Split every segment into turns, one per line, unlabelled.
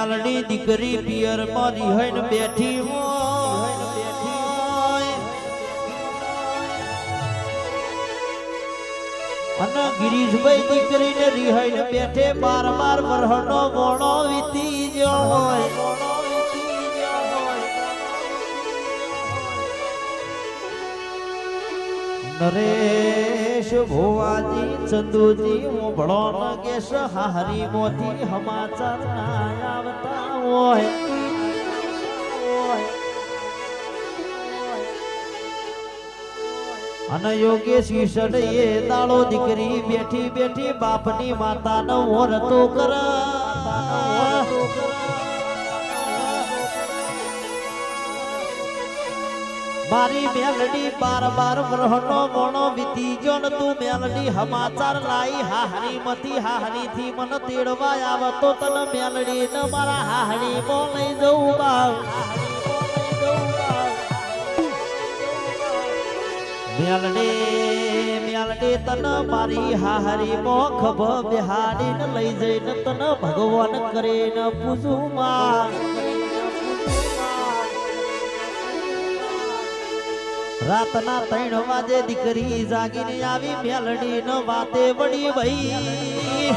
લાલની દીકરી પિયર મારી હૈન બેઠી અને ગિરીશભાઈ દીકરીને રિહાઈને બેઠે બાર બાર વરહનો મોણો વીતી ગયો હોય. નરેશ ભુવાજી, ચંદુજી ઓભળો ન કેશ હારી મોથી હમાચાર ના આવતા હોય. અને યોગેશ ઈશન એ દાડો દીકરી બેઠી બેઠી બાપની માતાનો ઓરતો કર મારી મેલડી બાર બાર ગ્રહનો મોણો વીતી જન તું મેલડી હમાચાર લાઈ. હાહરી મતી હાહરી થી મન તેડવા આવતો તન મેલડી ન મારા હાહરી મો લઈ જવું બાવ. મેલડે મેલડે તન મારી હાહરી મો ખભ બિહાડી લઈ જઈને તન ભગવાન કરે ને પૂજું માં રાતના ત્રણ વાજે દીકરી જાગીને આવી મેલડી નો વાતે વળી ભાઈ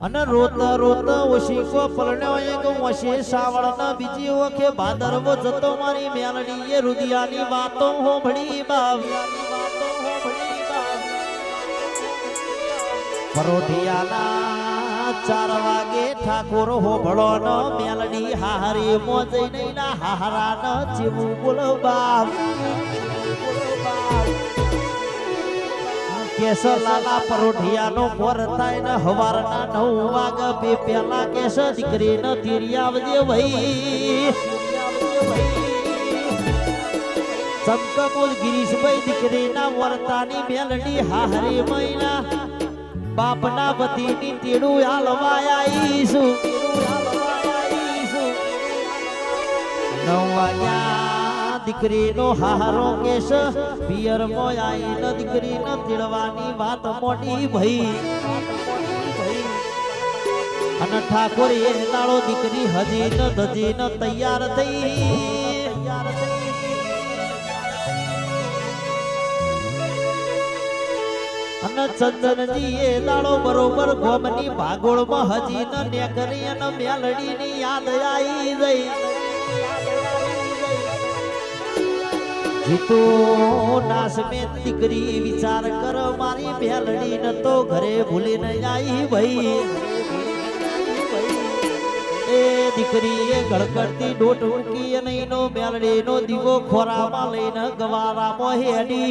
અને રોતા રોત ઓશીકો પલણ્યો એક ઓશી સાવળ ના બીજી વખે ભાદરવો જતો મારી મેલડી એ રુદિયાની વાતો હોભળી બાવ્યા પરોઢિયાના ચાર વાગે ઠાકોર હોભળો ન મેલડી હારી મોજઈ નહીં ના હારા ન જીવું બોલો બાપ. કેસ લાલા પરોઢિયાનો પોર થાય ને હવારના નવ વાગ બે પેલા કેસ દીકરી ન તીરી આવજે ભાઈ ચમકમુલ ગિરીશભાઈ દીકરીના વર્તાની મેલડી હારી મહિના બાપના વતીની તેડું હાલવા આવીશું નવ વાગ્યા દીકરીનો હારો કેસ પિયર મોયાઈ દીકરીને તેડવાની વાત મોટી ભઈ. અને ઠાકોર એ દાડો દીકરી હજી ન ધજી ન તૈયાર થઈ. અને ચંદનજી એ લાડો બરોબર ગોમની ભાગોળમાં હજી ન નેકરી અને મેલડીની યાદ આવી ગઈ. જીતો દીકરી વિચાર કર, મારી મેલડી ન તો ઘરે ભૂલી ન આવી ભાઈ એ દીકરી એ ગળગડતી ડોટ ઉકી અને એનો મેલડીનો દીવો ખોરામાં લઈને ગવારામાં હેડી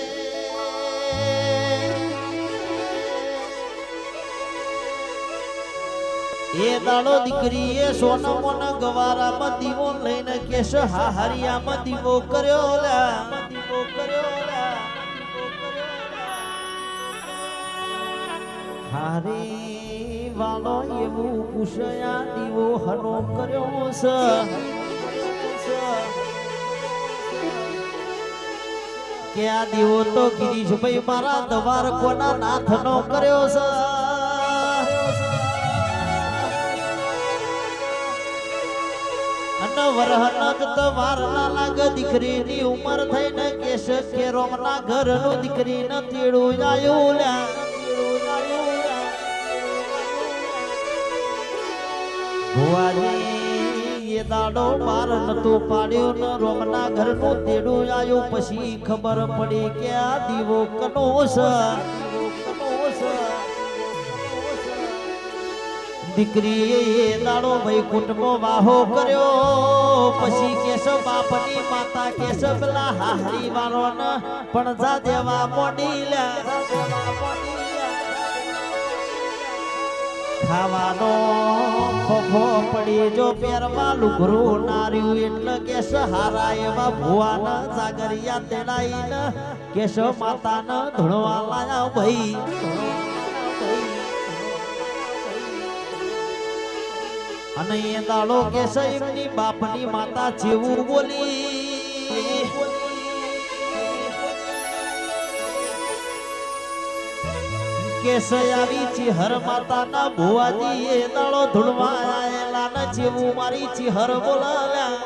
એ દાડો દીકરી એ સોના મોના ગવારામાં દીવો લઈને કેશ હા હરિયામાં દીવો કર્યો લા દીવો કર્યો લા. હારી એવું પૂછયા દીવો હનો કર્યો સ કે આ દીવો તો ગિરીશભાઈ મારા દવાર કોના નાથનો કર્યો છે? અને વરહના જ તો વાર ના લાગે દીકરીની ઉંમર થઈને કેશ કે રોમના ઘરનું દીકરીને ન આયું લ્યા. ભુવાજી, એ દાડો બાર નતો પાડ્યો ન રોમના ઘરનું તેડું આવ્યું પછી ખબર પડી કે આ દીવો કનો છે દીકરીએ એ દાડો વૈકુંઠમાં વાહો કર્યો. પછી કેશવ બાપની માતા કેશવ પેલા હારી વાળો પણ જા દેવા મોડી ખાવાનો ખોખો પડી જો પેરવા લુગરું નાર્યું એટલે કેશ હારા એવા ભુવાના જાગરિયા તેડાઈને કેશવ માતાને ધણવા લાયા ભાઈ. અને એ દાડો કે એમની બાપની માતા જેવું બોલી. આવી ચિહર માતાના ભુવાજી એ દાડો ધૂળવા આયેલા જેવું મારી ચિહર બોલાવ્યા.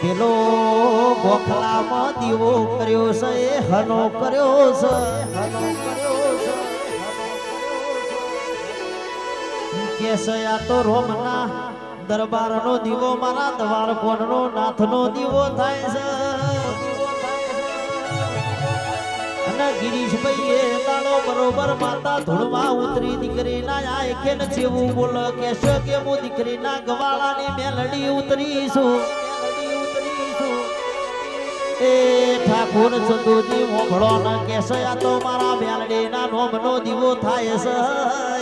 પેલો ગોખલામાં દીવો કર્યો છે કર્યો છે હનો કર્યો છે. કેસયા તો રોમના દરબારનો દીવો, મારા દવાળ કોણનો નાથનો દીવો થાય છે. અને ગિરીશભાઈ એ દાડો બરોબર માતા ધૂળમાં ઉતરી દીકરીના આ કે ન જેવું બોલ કેશ કે હું દીકરીના ગવાળાની મેલડી ઉતરીશું એ ઠાકોર ચંદુજી મોભળો ન કેસયા તો મારા મેલડીના નોમનો દીવો થાય છે.